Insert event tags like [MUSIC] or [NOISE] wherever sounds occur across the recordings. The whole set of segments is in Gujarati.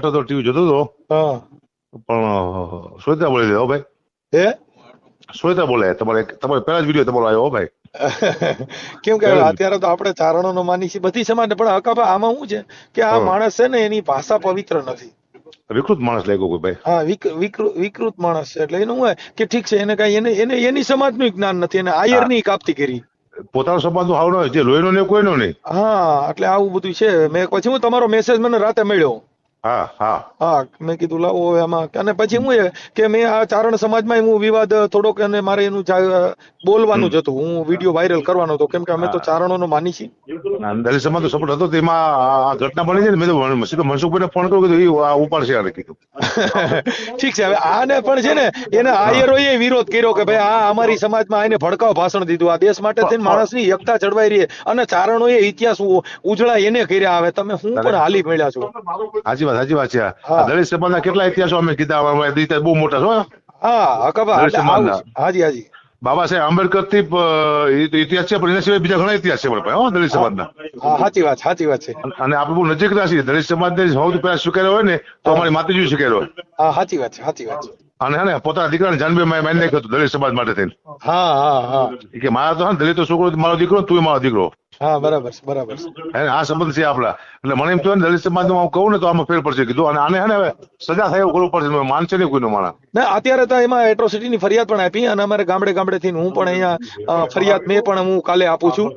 તો ટીવી જોતો હતો પણ શ્વેતા બોલે હો ભાઈ. હે? શ્વેતા બોલે તમારે તમારે પહેલા જ વીડિયો તમારો આવ્યો હો ભાઈ. [LAUGHS] કેમ કે અત્યારે તો આપણે ચારણો નો માની છીએ બધી સમાજ પણ હકાભા આમાં શું છે કે આ માણસ છે ને એની ભાષા પવિત્ર નથી. વિકૃત માણસ લાગ્યો કોઈ ભાઈ. હા વિક- વિકૃત માણસ છે એટલે એનું હોય કે ઠીક છે એને કઈ એને એને એની સમાજનું જ્ઞાન નથી એને આયરની કાપતી કરી. પોતાનો સમાજનું હાવ ન હોય જે લોહીનો ને કોઈનો નહીં. હા એટલે આવું બધું છે. મેં પછી હું તમારો મેસેજ મને રાતે મળ્યો. હા હા. હા મેં કીધું લાવો હવે આમાં. અને પછી હું એ કે મેં આ ચારણ સમાજમાં હું વિવાદ થોડોક અને મારે એનું બોલવાનું જ હતું. હું વીડિયો વાયરલ કરવાનો હતો. કેમ કે અમે તો ચારણોનો માની છીએ. દલિત સમાજ સપોર્ટ હતો તેમાં આ ઘટના બની છે ને મેં તો સીધો મનસુખભાઈને ફોન કર્યો કીધું આ ઉપાડશે આને કીધું. [LAUGHS] ઠીક છે હવે આને પણ છે ને એને આયરોએ વિરોધ કર્યો કે ભાઈ આ અમારી સમાજમાં આને ભડકાવ ભાષણ દીધું. આ દેશ માટે થઈને માણસની એકતા જળવાઈ રહી અને ચારણોએ ઇતિહાસ ઉ- ઉજળા એને કર્યા. આવે તમે હું પણ હાલી મળ્યા છો? સાચી વાત સાચી વાત છે. દલિત સમાજના કેટલા ઇતિહાસો અમે કીધા બહુ મોટા છો હા. દલિત સમાજના. હાજી હાજી. બાબા સાહેબ આંબેડકરથી ઇતિહાસ છે પણ એના સિવાય બીજા ઘણા ઇતિહાસ છે પણ ભાઈ હો દલિત સમાજના ના સાચી વાત સાચી વાત છે. અને આપણે બહુ નજીકના છીએ. દલિત સમાજને સૌથી પહેલા સ્વીકાર્યો હોય ને તો અમારી માતાજી સ્વીકાર્યો હોય. હા સાચી વાત છે સાચી વાત છે. અને હે ને પોતાના દીકરાને જાનબે મારી નાખ્યો હતો દલિત સમાજ માટે થઈને. હા હા હા. કે મારા તો દલિત છોકરો મારો દીકરો તું મારો દીકરો. હા બરાબર છે બરાબર છે. હે આ સંબંધ છે આપડા એટલે મને એમ થયું દલિત સમાજ હું કહું ને તો આમાં ફેર પડશે. કીધું અને આને હે ને હવે સજા થાય એવું કરવું પડશે માનશે નહીં કોઈનું માણસ. ના અત્યારે તો એમાં એટ્રોસિટી ની ફરિયાદ પણ આપી અને અમારે ગામડે ગામડે થી હું પણ અહીંયા ફરિયાદ મેં પણ હું કાલે આપું છું.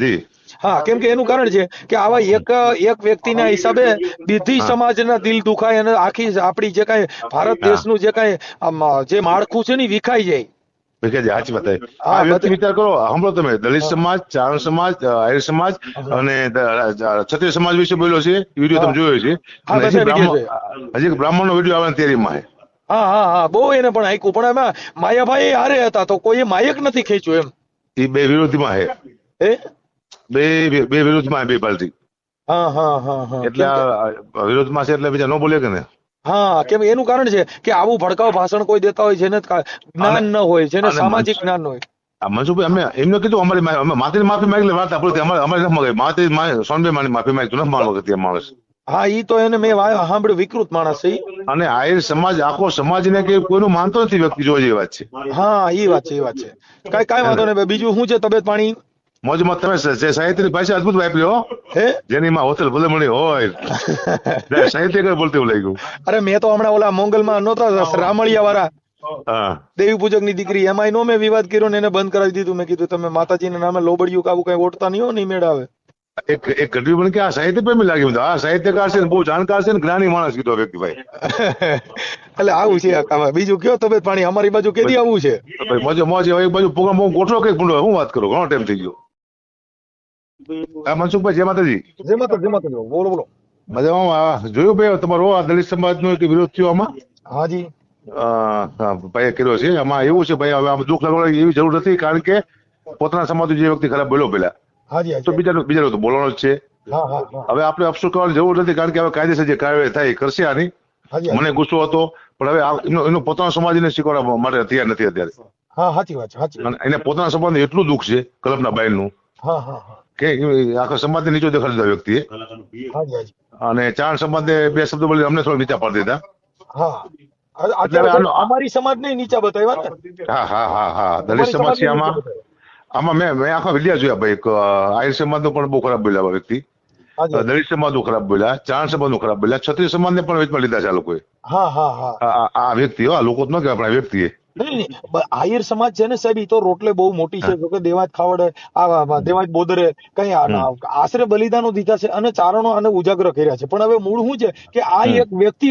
જી. હા કેમ કે એનું કારણ છે કે આવા એક એક વ્યક્તિના હિસાબે બધી સમાજના દિલ દુખાય અને આખી આપણી જે કાંઈ ભારત દેશનું જે કાંઈ જે માળખું છે ને વિખાઈ જાય. સાચી વાત આ વિચાર કરો સાંભળો તમે દલિત સમાજ ચારણ સમાજ અ, સમાજ અને ક્ષત્રિય સમાજ વિશે બોલ્યો છે વીડિયો તમે જોયો છે. હજી બ્રાહ્મણ નો વીડિયો આવે તૈયારીમાં હા હા હા બહુ એને પણ આયકું પણ એમાં માયાભાઈ હારે હતા તો કોઈ માયક નથી ખેંચ્યું એમ. એ બે વિરોધીમાં હે? બે બે વિરોધમાં બે પાર્ટી. હા હા હા હા. એટલે વિરોધમાં છે એટલે બીજા ન બોલે કે ને? હા કેમ એનું કારણ છે કે આવું ભડકાવ ભાષણ કોઈ દેતા હોય જેને જ્ઞાન ન હોય જેને સામાજિક જ્ઞાન ન હોય. મનસુખભાઈ અમે એમને કીધું અમારી અમે માતાની માફી માંગી વાત આપણે અમારે અમારે ન માંગી. માતાજી મા- સોનભાઈ માની માફી માંગતું ન માનો કે માણસ. હા ઈ તો એને મેં સાંભળ્યું વિકૃત માણસ છે અને આયર સમાજ આખો સમાજ ને કે કોઈનું માનતો નથી વ્યક્તિ જોવા જેવી વાત છે. હા ઈ વાત છે ઈ વાત છે. કઈ કઈ વાંધો નહીં બીજું શું છે તબિયત પાણી? મોજમાં તમે જે સાહિત્યની ભાષા અદભુત વાપરી હો. હે? જેની માં હોતલ ભલે મળી હોય [LAUGHS] સાહિત્યકાર બોલતી એવું ગયું અરે મેં તો હમણાં ઓલા મોંગલમાં નહોતા રામળિયા વાળા દેવી પૂજકની દીકરી એમાં નો મેં વિવાદ કર્યો ને એને બંધ કરાવી દીધું. મેં કીધું તમે માતાજી ના નામે લોબડિયું કાવું કઈ ઓટતા નહીં હો નહીં મેળાવે એક એક ઘટવી પણ કે આ સાહિત્ય પ્રેમી લાગ્યું મને. આ સાહિત્યકાર છે ને બહુ જાણકાર છે ને જ્ઞાની માણસ કીધો આ વ્યક્તિ ભાઈ [LAUGHS] એટલે આવું છે બીજું કયો તબિયત પાણી? અમારી બાજુ કેદી આવું છે? મજા મોજ એક બાજુ પ્રોગ્રામ બહુ ગોઠવો કંઈક હું વાત કરું? ઘણો ટાઈમ થઈ ગયો. મનસુખભાઈ જય માતાજી. જય માતા જય માતા બોલો બોલો. મજામાં જોયું ભાઈ તમારો આ દલિત સમાજનો એક વિરોધ થયો આમાં? હાજી ભાઈ કર્યો છે. આમાં એવું છે ભાઈ હવે આમ દુઃખ લાગવાની એવી જરૂર નથી કારણ કે પોતાના સમાજ જે વ્યક્તિ ખરાબ બોલ્યો પેલા હાજી તો બીજાનો બીજાનો તો બોલવાનો જ છે. હવે આપણે અફસોસ કરવાની જરૂર નથી કારણ કે હવે કાયદેસર જે કાર્યવાહી થાય કરશે આની. મને ગુસ્સો હતો પણ હવે એનો પોતાનો સમાજ ને શીખવાડવા માટે તૈયાર નથી અત્યારે. હા સાચી વાત છે સાચી એને પોતાના સમાજ એટલું દુઃખ છે કલ્પના બાઈ નું હા હા. કે આખો સમાજને નીચો દેખાડી દીધા વ્યક્તિએ. અને ચાર સમાજને બે શબ્દો બોલી અમને થોડો નીચા પાડી દીધા. અમારી સમાજ ને નીચા બતાવ્યા હા હા હા હા. દલિત સમાજ છે આમાં આમાં મેં મેં આખા વિડિયા જોયા ભાઈ. એક આહિર સમાજનો પણ બહુ ખરાબ બોલ્યા વ્યક્તિ. દલિત દલિત સમાજનું ખરાબ બોલ્યા ચાર સમાજનું ખરાબ બોલ્યા. ક્ષત્રિય સમાજને પણ વેચમાં લીધા છે આ લોકોએ. હા હા હા. આ- આ આ વ્યક્તિ હો આ લોકો જ ન કહેવાય પણ વ્યક્તિએ. નહીં આહિર સમાજ છે ને સાહેબ એ તો રોટલે બહુ મોટી છે. જોકે દેવાજ ખાવડે આ દેવાજ બોદરે કઈ આશરે બલિદાનો દીધા છે અને ચારણો અને ઉજાગર કર્યા છે. પણ હવે મૂળ શું છે? કે આ એક વ્યક્તિ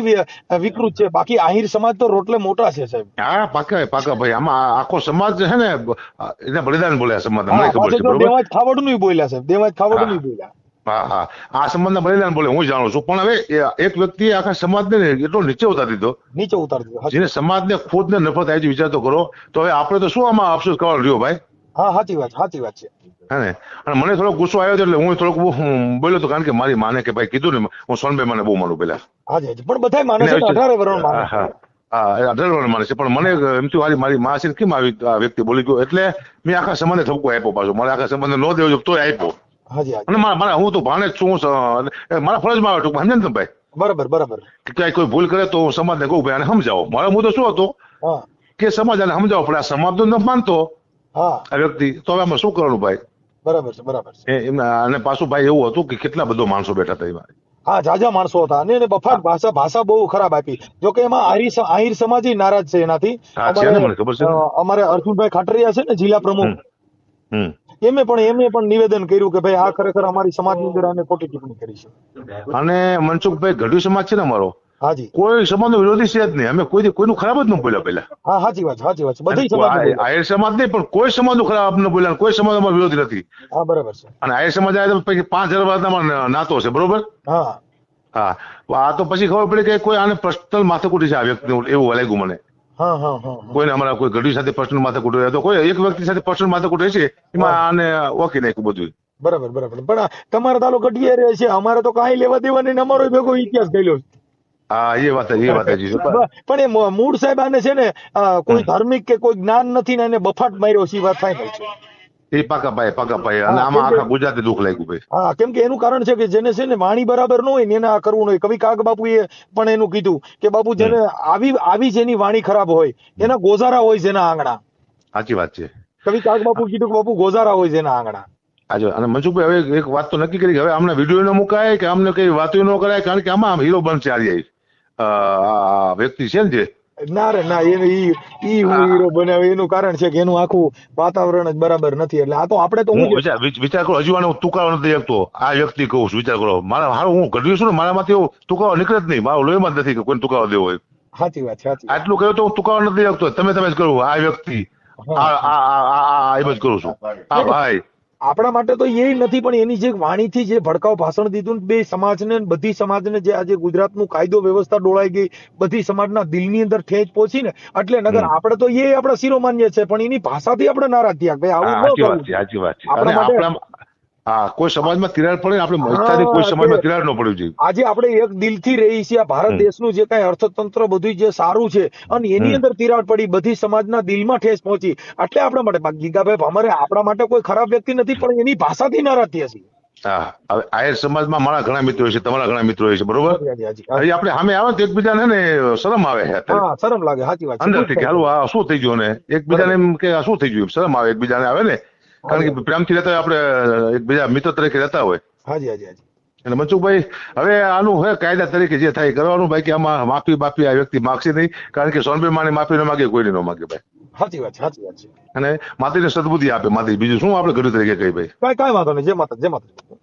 વિકૃત છે. બાકી આહિર સમાજ તો રોટલે મોટા છે સાહેબ. હા પાકા પાકા ભાઈ. આમાં આખો સમાજ છે ને એને બલિદાન બોલ્યા સમાજ દેવાજ ખાવડનું બોલ્યા સાહેબ. દેવાજ ખાવડ. નું બોલ્યા. હા હા. આ સમાજના બલિદાન બોલે હું જાણું છું પણ હવે એક વ્યક્તિએ આખા સમાજને ને એટલો નીચે ઉતારી દીધો. નીચે ઉતારી દીધો જેને સમાજને ખુદને નફરત આવી વિચાર તો કરો તો હવે આપણે તો શું આમાં અફસોસ કરવાનો રહ્યો ભાઈ? હા સાચી વાત સાચી વાત છે. હે ને? અને મને થોડો ગુસ્સો આવ્યો એટલે હું થોડોક બોલ્યો તો કારણ કે મારી માને કે ભાઈ કીધું ને હું સોનભાઈ મને બહુ માનું પેલા હાજી હાજી પણ બધા માને છે અઢારે વર્ષ માને હા, અઢાર વર્ષ માને છે. પણ મને એમ થયું મારી માં છે કેમ આવી વ્યક્તિ બોલી ગયો? એટલે મેં આખા સમાજને ઠપકો આપ્યો પાછો. મારે આખા સંબંધ નો દેવો તોય આપ્યો. હાજી અને મારા હું તો ભાણે જ છું મારા ફરજમાં આવે ટૂંકમાં સમજે ને ભાઈ? બરાબર બરાબર. કે ક્યાંય કોઈ ભૂલ કરે તો હું સમાજને કહું ભાઈ આને સમજાવો. મારો મુદ્દો શું હતો? કે સમાજ આને સમજાવો પણ આ સમાજ ન માનતો આ વ્યક્તિ. તો હવે આમાં શું કરવાનું ભાઈ? બરાબર છે બરાબર છે. એમના અને પાછું ભાઈ એવું હતું કે કેટલા બધો માણસો બેઠા હતા એમાં. હા જાજા માણસો હતા. અને એને બફાટ ભાષા ભાષા બહુ ખરાબ આપી. જો કે એમાં આહિર આહિર સમાજ નારાજ છે એનાથી. અમારે અર્જુનભાઈ ખાટરિયા છે ને જિલ્લા પ્રમુખ. એમે પણ એમે પણ નિવેદન કર્યું કે ભાઈ આ ખરેખર અમારી સમાજની અંદર આને ખોટી ટિપ્પણી કરી છે. અને મનસુખભાઈ ગઢવી સમાજ છે ને અમારો? હાજી. કોઈ સમાજનો વિરોધી છે જ નહીં. અમે કોઈ કોઈનું ખરાબ જ ન બોલ્યા પહેલા. હા સાચી વાત સાચી વાત બધી સમાજ આ- આહિર સમાજ નહીં પણ કોઈ સમાજનું ખરાબ ન બોલ્યા કોઈ સમાજ અમારો વિરોધી નથી. હા બરાબર છે. અને આહિર સમાજ આવે તો પછી પાંચ હજાર વર્ષના અમારો નાતો છે બરોબર? હા. હા. આ તો પછી ખબર પડી કે કોઈ આને પર્સનલ માથાકૂટી છે આ વ્યક્તિ એવું લાગ્યું મને. કોઈને અમારા કોઈ ગઢવી સાથે પર્સનલ માથાકૂટ હોય તો કોઈ એક વ્યક્તિ સાથે પર્સનલ માથાકૂટ હોય છે એમાં આને ઓકે નાખ્યું બધું. બરાબર બરાબર. પણ તમારા તાલો ગઢિયા રહે છે અમારે તો કાંઈ લેવા દેવા નહીં ને અમારો ભેગો ઇતિહાસ ગયેલો છે. હા એ વાત એ વાત છે. [LAUGHS] પણ એ મૂળ સાહેબ આને છે ને કોઈ ધાર્મિક કે કોઈ જ્ઞાન નથી ને એને બફાટ માર્યો છે વાત ફાઈનલ છે. એ પાકા પાયે પાકા પાયે. અને આમાં આખા ગુજરાતે દુઃખ લાગ્યું ભાઈ. હા કેમ કે એનું કારણ છે કે જેને છે ને વાણી બરાબર ન હોય ને એને આ કરવું નહીં કવિ કાગ બાપુએ પણ એનું કીધું કે બાપુ જેને આવી આવી જેની વાણી ખરાબ હોય એના ગોઝારા હોય જેના આંગણા. સાચી વાત છે. કવિ કાગ બાપુ કીધું કે બાપુ ગોઝારા હોય જેના આંગણા. આજે અને મનસુખભાઈ હવે એક વાત તો નક્કી કરી કે હવે અમને વીડિયો ન મુકાય કે અમને કઈ વાતો ન કરાય કારણ કે આમાં હીરો બનશે આ વ્યક્તિ છે ને જે ના રે ના એને ઈ ઈ હું હીરો બનાવે એનું કારણ છે કે એનું આખું વાતાવરણ જ બરાબર નથી એટલે આ તો આપણે તો હું વિચાર કરો હજુ આને તુકારો નથી શકતો આ વ્યક્તિ કહું છું વિચાર કરો મારા હારું હું ઘડ્યું છું ને મારામાંથી માંથી તુકારો નીકળે જ નહીં મારો લોહીમાં નથી કે કોઈ તુકારો દેવો હોય સાચી વાત છે સાચી આટલું કહ્યું તો હું તુકારો નથી શકતો તમે તમે જ કરો આ વ્યક્તિ આ આ આ આ આ એમ જ કરું છું હા ભાઈ આપણા માટે તો એ નથી પણ એની જે વાણીથી જે ભડકાવ ભાષણ દીધું ને બે સમાજને ને બધી સમાજને જે આજે ગુજરાતનું કાયદો વ્યવસ્થા ડોળાઈ ગઈ બધી સમાજના દિલની અંદર ઠેચ પહોંચી ને એટલે નગર આપણે તો એ આપણા શિરોમાન્ય છે પણ એની ભાષાથી આપણે નારાજ થયા ભાઈ આવું ન સાચી વાત છે કરવું આપણા માટે- હા કોઈ સમાજમાં તિરાડ પડે આપણે મજતાથી કોઈ સમાજમાં તિરાડ ન પડવી જોઈએ. આજે આપણે એક દિલથી રહી છીએ આ ભારત દેશનું જે કાંઈ અર્થતંત્ર બધું જે સારું છે અને એની અંદર તિરાડ પડી બધી સમાજના દિલમાં ઠેસ પહોંચી. એટલે આપણા માટે ગીગાભાઈ અમારે આપણા માટે કોઈ ખરાબ વ્યક્તિ નથી પણ એની ભાષાથી નારાજ થયા છીએ. હા હવે આયર સમાજમાં મારા ઘણા મિત્રો છે તમારા ઘણા મિત્રો છે બરોબર. હવે આપણે સામે આવે ને તો એકબીજાને ને શરમ આવે છે હા શરમ લાગે સાચી વાત. અંદરથી કે હાલું આ શું થઈ ગયું? ને એકબીજાને એમ કે આ શું થઈ ગયું? શરમ આવે એકબીજાને આવે ને. કારણ કે પ્રેમથી રહેતા હોય આપણે એકબીજા મિત્ર તરીકે રહેતા હોય. હાજી હાજી હાજી. એટલે મનસુખભાઈ હવે આનું હવે કાયદા તરીકે જે થાય કરવાનું ભાઈ કે આમાં માફી બાફી આ વ્યક્તિ માગશે નહીં. કારણ કે સોનભાઈ માને માફી ન માગે કોઈને ન માગે ભાઈ. સાચી વાત છે સાચી વાત છે. અને માતાજીને સદબુદ્ધિ આપે માતાજી બીજું શું આપણે ઘર તરીકે કહી ભાઈ? કાંઈ કાંઈ વાંધો નહીં જે માતા જે માતા.